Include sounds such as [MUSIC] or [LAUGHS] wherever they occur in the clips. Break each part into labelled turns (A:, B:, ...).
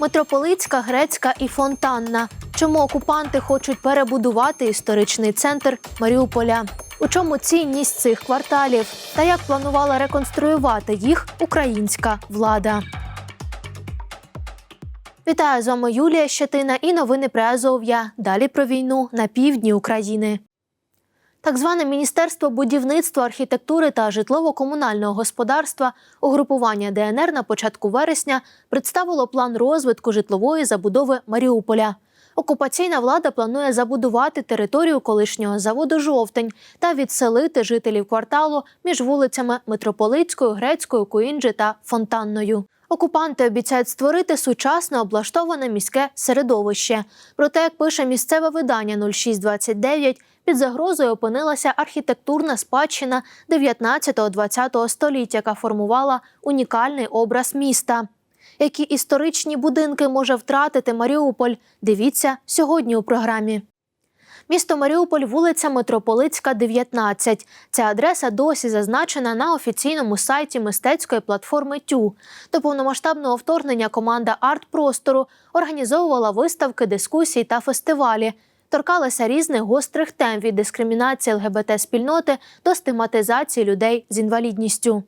A: Митрополицька, Грецька і Фонтанна. Чому окупанти хочуть перебудувати історичний центр Маріуполя? У чому цінність цих кварталів? Та як планувала реконструювати їх українська влада? Вітаю з вами Юлія Щетина і новини про Азов'я. Далі про війну на півдні України. Так зване Міністерство будівництва, архітектури та житлово-комунального господарства угрупування ДНР на початку вересня представило план розвитку житлової забудови Маріуполя. Окупаційна влада планує забудувати територію колишнього заводу Жовтень та відселити жителів кварталу між вулицями Митрополицькою, Грецькою, Куінджі та Фонтанною. Окупанти обіцяють створити сучасне облаштоване міське середовище. Проте, як пише місцеве видання 0629, під загрозою опинилася архітектурна спадщина 19-20 століття, яка формувала унікальний образ міста. Які історичні будинки може втратити Маріуполь? Дивіться сьогодні у програмі. Місто Маріуполь, вулиця Митрополицька, 19. Ця адреса досі зазначена на офіційному сайті мистецької платформи Тю. До повномасштабного вторгнення команда арт-простору організовувала виставки, дискусії та фестивалі. Торкалася різних гострих тем від дискримінації ЛГБТ-спільноти до стигматизації людей з інвалідністю.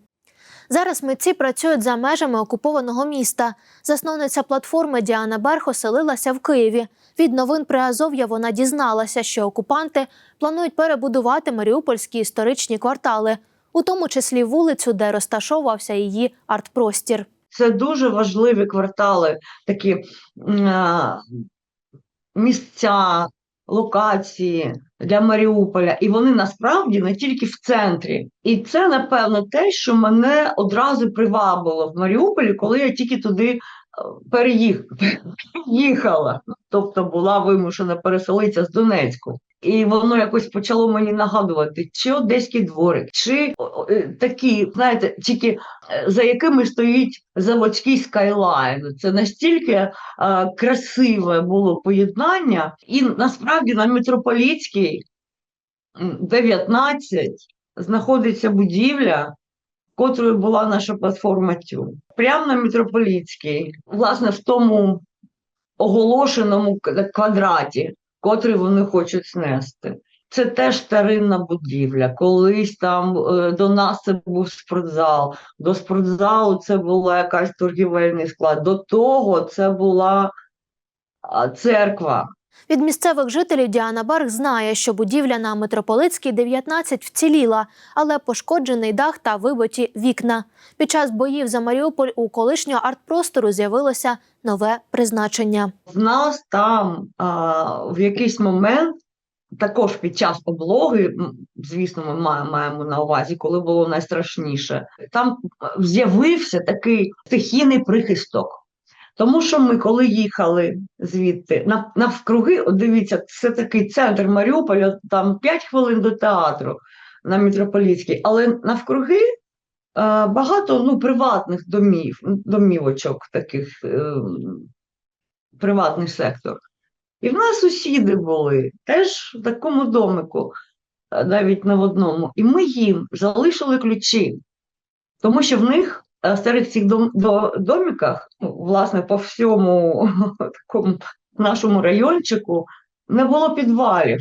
A: Зараз митці працюють за межами окупованого міста. Засновниця платформи Діана Берх оселилася в Києві. Від новин при Азов'я вона дізналася, що окупанти планують перебудувати маріупольські історичні квартали, у тому числі вулицю, де розташовувався її арт-простір.
B: Це дуже важливі квартали, такі м, місця, локації для Маріуполя. І вони насправді не тільки в центрі. І це, напевно, те, що мене одразу привабило в Маріуполі, коли я тільки туди е, [LAUGHS] переїхала. Тобто була вимушена переселитися з Донецьку. І воно якось почало мені нагадувати, чи Одеський дворик, чи е, такі, знаєте, тільки е, за якими стоїть заводський скайлайн. Це настільки е, красиве було поєднання, і насправді на Митрополітській 19 знаходиться будівля, котрою була наша платформа Тю. Прямо на Митрополітській, власне, в тому оголошеному квадраті, котрий вони хочуть знести. Це теж старинна будівля. Колись там е, до нас це був спортзал, до спортзалу це була якась торгівельний склад. До того це була церква.
A: Від місцевих жителів Діана Берг знає, що будівля на Митрополицькій 19 вціліла, але пошкоджений дах та вибиті вікна. Під час боїв за Маріуполь у колишнього арт-простору з'явилося нове призначення.
B: В нас там а, в якийсь момент, також під час облоги, звісно, ми маємо, на увазі, коли було найстрашніше, там з'явився такий стихійний прихисток. Тому що ми, коли їхали звідти навкруги, дивіться, це такий центр Маріуполя, там 5 хвилин до театру на Митрополітській, але навкруги е, багато ну, приватних домів, домівочок таких, е, приватний сектор. І в нас сусіди були теж в такому домику, е, навіть в одному. І ми їм залишили ключі, тому що в них в старих цих дом, до, домиках, ну, власне, по всьому [LAUGHS] такому нашому райончику не було підвалів.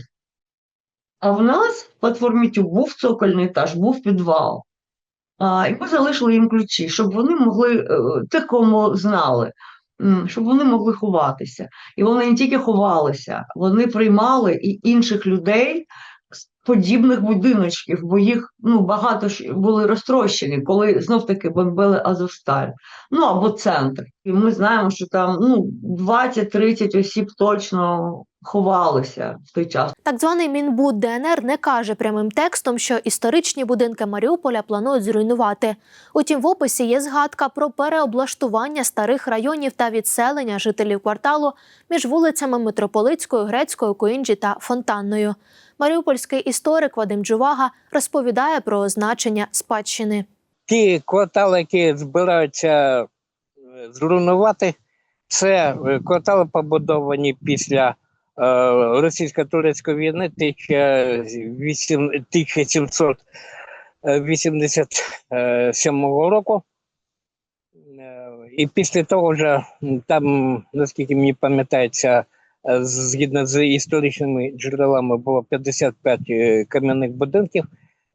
B: А в нас в платформі Тю був цокольний етаж, був підвал. А, і ми залишили їм ключі, щоб вони могли, е, тих, кому знали, щоб вони могли ховатися. І вони не тільки ховалися, вони приймали і інших людей подібних будиночків, бо їх ну, багато ж були розтрощені, коли знов-таки бомбили Азовсталь. Ну або центр. І ми знаємо, що там ну, 20-30 осіб точно ховалися в той час.
A: Так званий Мінбуд ДНР не каже прямим текстом, що історичні будинки Маріуполя планують зруйнувати. Утім, в описі є згадка про переоблаштування старих районів та відселення жителів кварталу між вулицями Митрополицькою, Грецькою, Коінджі та Фонтанною. Маріупольський історик Вадим Джувага розповідає про значення спадщини.
C: ті квартали, які збираються е, зруйнувати, це е, квартали побудовані після е, російсько-турецької війни 1800 1787 року. І після того вже там, наскільки мені пам'ятається, згідно з історичними джерелами було 55 е, кам'яних будинків.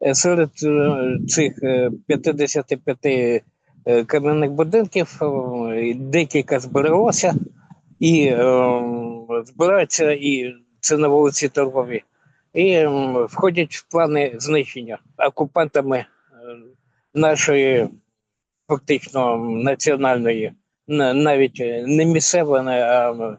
C: Е, Серед е, цих е, 55 е, кам'яних будинків е, декілька збереглося і е, збираються і це на вулиці Торгові. І входять в плани знищення окупантами е, нашої фактично національної, навіть е, не місцевої, а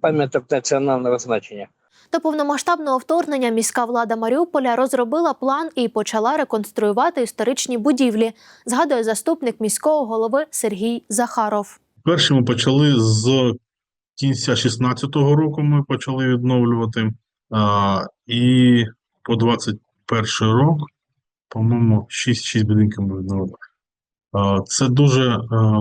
C: пам'яток національного значення.
A: До повномасштабного вторгнення міська влада Маріуполя розробила план і почала реконструювати історичні будівлі, згадує заступник міського голови Сергій Захаров.
D: Перші ми почали з кінця 16-го року. Ми почали відновлювати. А, і по 21 рік, по-моєму, 6, 6 будинків ми відновили. А, це дуже,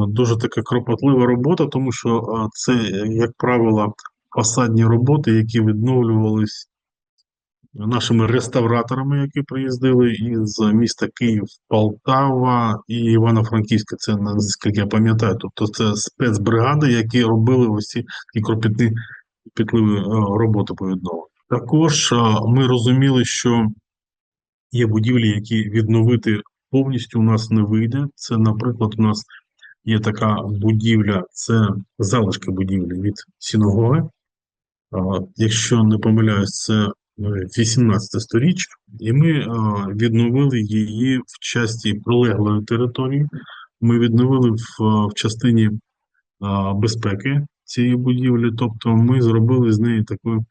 D: дуже така кропотлива робота, тому що це, як правило, фасадні роботи, які відновлювались нашими реставраторами, які приїздили із міста Київ, Полтава і Івано-Франківська. Це наскільки я пам'ятаю. Тобто це спецбригади, які робили ось ці такі кропітні кропітливі е, роботи по відновленню. Також е, ми розуміли, що є будівлі, які відновити повністю у нас не вийде. Це, наприклад, у нас є така будівля, це залишки будівлі від синагоги. Якщо не помиляюсь, це е, 18 сторіччя, і ми е, відновили її в часті прилеглої території. Ми відновили в, е, в частині е, безпеки цієї будівлі, тобто ми зробили з неї такий е,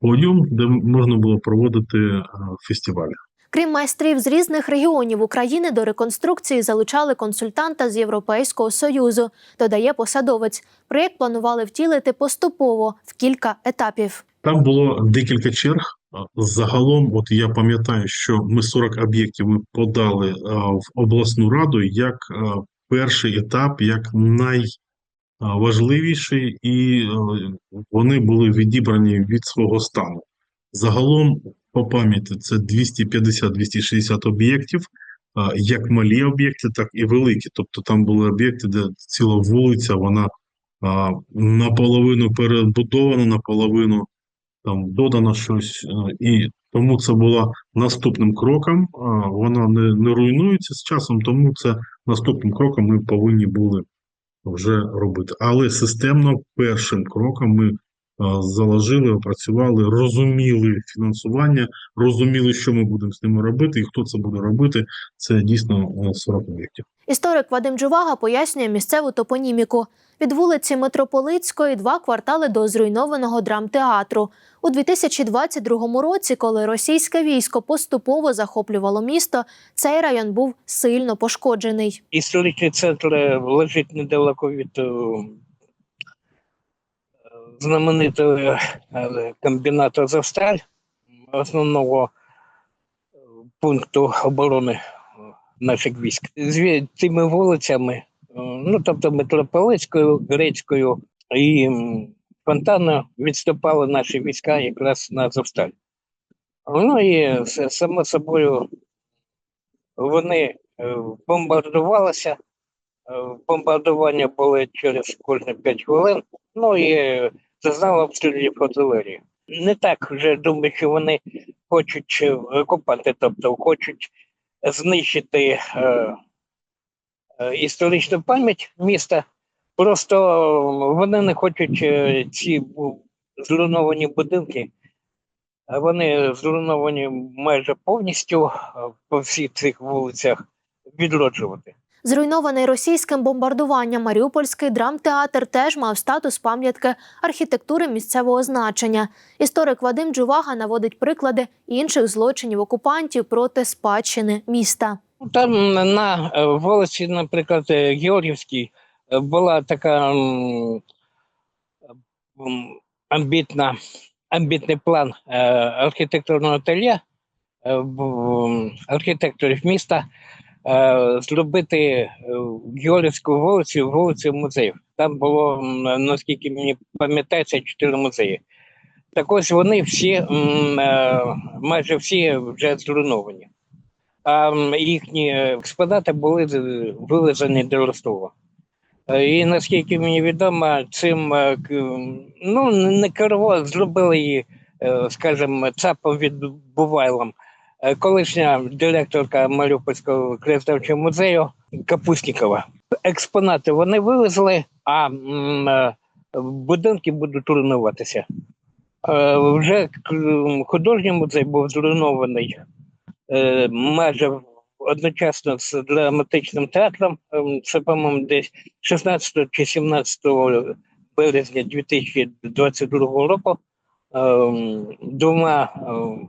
D: подіум, де можна було проводити е, фестиваль.
A: Крім майстрів з різних регіонів України до реконструкції залучали консультанта з Європейського союзу. Додає посадовець. Проєкт планували втілити поступово в кілька етапів.
D: Там було декілька черг. Загалом, от я пам'ятаю, що ми 40 об'єктів ми подали в обласну раду як перший етап, як найважливіший, і вони були відібрані від свого стану. Загалом, по пам'яті, це 250-260 об'єктів, як малі об'єкти, так і великі. Тобто там були об'єкти, де ціла вулиця, вона наполовину перебудована, наполовину там додано щось, і тому це було наступним кроком. а, Воно не, не руйнується з часом, тому це наступним кроком ми повинні були вже робити. Але системно першим кроком ми заложили, опрацювали, розуміли фінансування, розуміли, що ми будемо з ними робити, і хто це буде робити. Це дійсно е, 40 об'єктів.
A: Історик Вадим Джувага пояснює місцеву топоніміку. Від вулиці Митрополицької два квартали до зруйнованого драмтеатру. У 2022 році, коли російське військо поступово захоплювало місто, цей район був сильно пошкоджений.
C: Історичний центр е, лежить недалеко від е, знаменитого е, комбінату Азовсталь, основного е, пункту оборони е, наших військ. З цими вулицями, ну тобто Митрополицькою, Грецькою і м, Фонтаною відступали наші війська якраз на Азовсталь. Ну і само собою вони бомбардувалися. Бомбардування були через кожні 5 хвилин. Ну і зазнали обстрілів артилерії. Не так вже думаю, що вони хочуть е, окупанти, тобто хочуть знищити е, е, історичну пам'ять міста. Просто вони не хочуть е, ці зруйновані будинки. Вони зруйновані майже повністю е, по всіх цих вулицях відроджувати.
A: Зруйнований російським бомбардуванням Маріупольський драмтеатр теж мав статус пам'ятки архітектури місцевого значення. Історик Вадим Джувага наводить приклади інших злочинів окупантів проти спадщини міста.
C: Там на е, вулиці, наприклад, е, Георгівській, е, була така амбітна, амбітний план архітектурного ательє архітекторів міста зробити е, Георгівську вулицю вулицею музеїв. Там було, наскільки мені пам'ятається, чотири музеї. Так ось вони всі, е, майже всі вже зруйновані. а їхні експонати були вивезені до Ростова. Е, І наскільки мені відомо, цим е, ну, не керували, зробили її, е, скажімо, ЦАПом. Е, Колишня директорка Маріупольського краєзнавчого музею Капустникова. Експонати вони вивезли, а е, будинки будуть руйнуватися. Е, Вже художній музей був зруйнований е, майже одночасно з драматичним театром. Ем, Це, по-моєму, десь 16 чи 17 березня 2022 року. ем, Двома ем,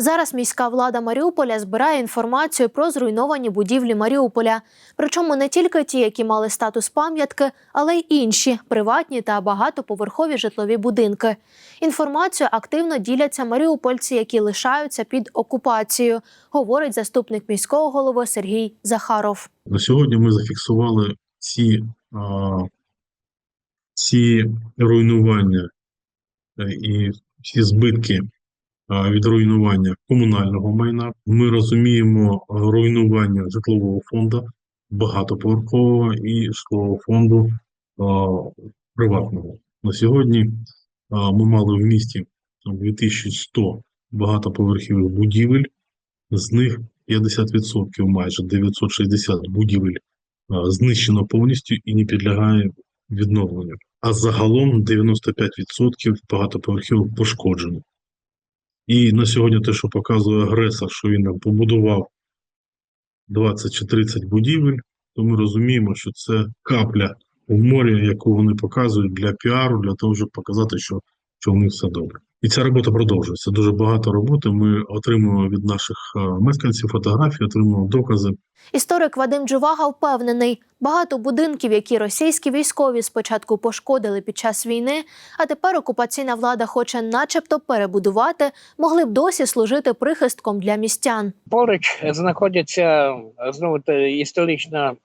A: Зараз міська влада Маріуполя збирає інформацію про зруйновані будівлі Маріуполя, причому не тільки ті, які мали статус пам'ятки, але й інші приватні та багатоповерхові житлові будинки. Інформацію активно діляться маріупольці, які лишаються під окупацією, говорить заступник міського голови Сергій Захаров.
D: На сьогодні ми зафіксували ці, а, ці руйнування е, і ці збитки від руйнування комунального майна. Ми розуміємо руйнування житлового фонду, багатоповерхового і житлового фонду приватного. На сьогодні ми мали в місті 2100 багатоповерхових будівель, з них 50% майже 960 будівель знищено повністю і не підлягає відновленню. А загалом 95% багатоповерхівок пошкоджено. І на сьогодні те, що показує агресор, що він нам побудував 20 чи 30 будівель, то ми розуміємо, що це капля в морі, яку вони показують для піару, для того, щоб показати, що, що в них все добре. І ця робота продовжується. Дуже багато роботи. Ми отримуємо від наших мешканців фотографії, отримуємо докази.
A: Історик Вадим Джувага впевнений, багато будинків, які російські військові спочатку пошкодили під час війни, а тепер окупаційна влада хоче, начебто, перебудувати, могли б досі служити прихистком для містян.
C: Поруч знаходиться е, знову історична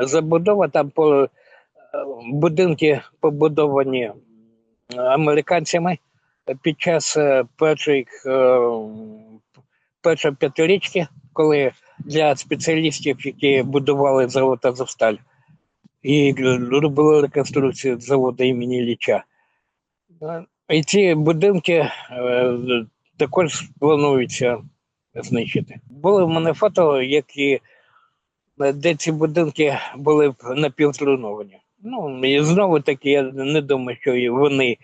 C: забудова. Там по е, будинки побудовані американцями під час е, першої е, першої п'ятирічки, коли для спеціалістів, які будували завод Азовсталь, і робили реконструкцію заводу імені Ліча. Е, І ці будинки також плануються знищити. Були в мене фото, які де ці будинки були напівзруйновані. Ну і знову таки, я не думаю, що вони,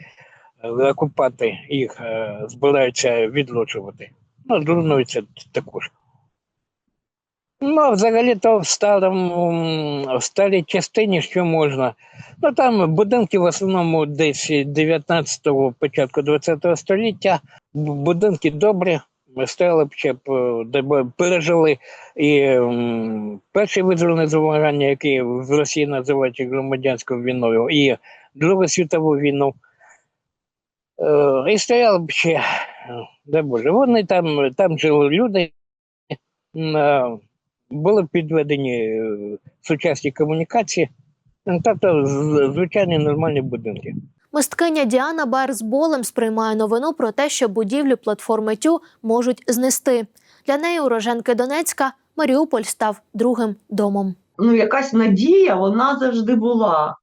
C: е, окупанти, їх е, збираються відлучувати. Ну, зруйнуються також. Ну, взагалі то в старому в старій частині що можна. Ну там будинки в основному десь 19-го, початку 20-го століття. Будинки добрі, стояли б ще е, пережили і м, перші визвольне змагання, які в Росії називають громадянською війною, і Другу світову війну. Е, і стояли б ще, де Боже, вони там, там жили люди. е, були підведені е, сучасні комунікації, тобто звичайні нормальні будинки.
A: Мисткиня Діана Бер з болем сприймає новину про те, що будівлю платформи Тю можуть знести. Для неї уроженки Донецька Маріуполь став другим домом.
B: ну, якась надія, вона завжди була.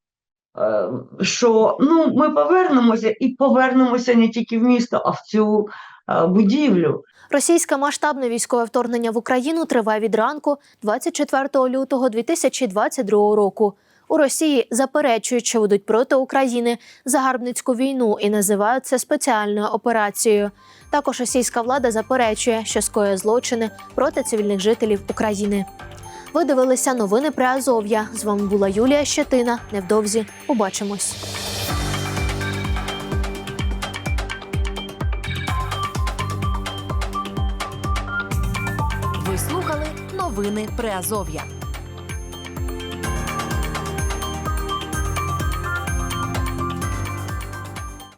B: Е, Що ну, ми повернемося і повернемося не тільки в місто, а в цю е, будівлю.
A: Російське масштабне військове вторгнення в Україну триває від ранку 24 лютого 2022 року. У Росії заперечують, що ведуть проти України загарбницьку війну і називають це спеціальною операцією. Також російська влада заперечує, що скоює злочини проти цивільних жителів України. Ви дивилися новини при Азов'я. З вами була Юлія Щетина. Невдовзі побачимось.
E: Ви слухали новини Приазов'я.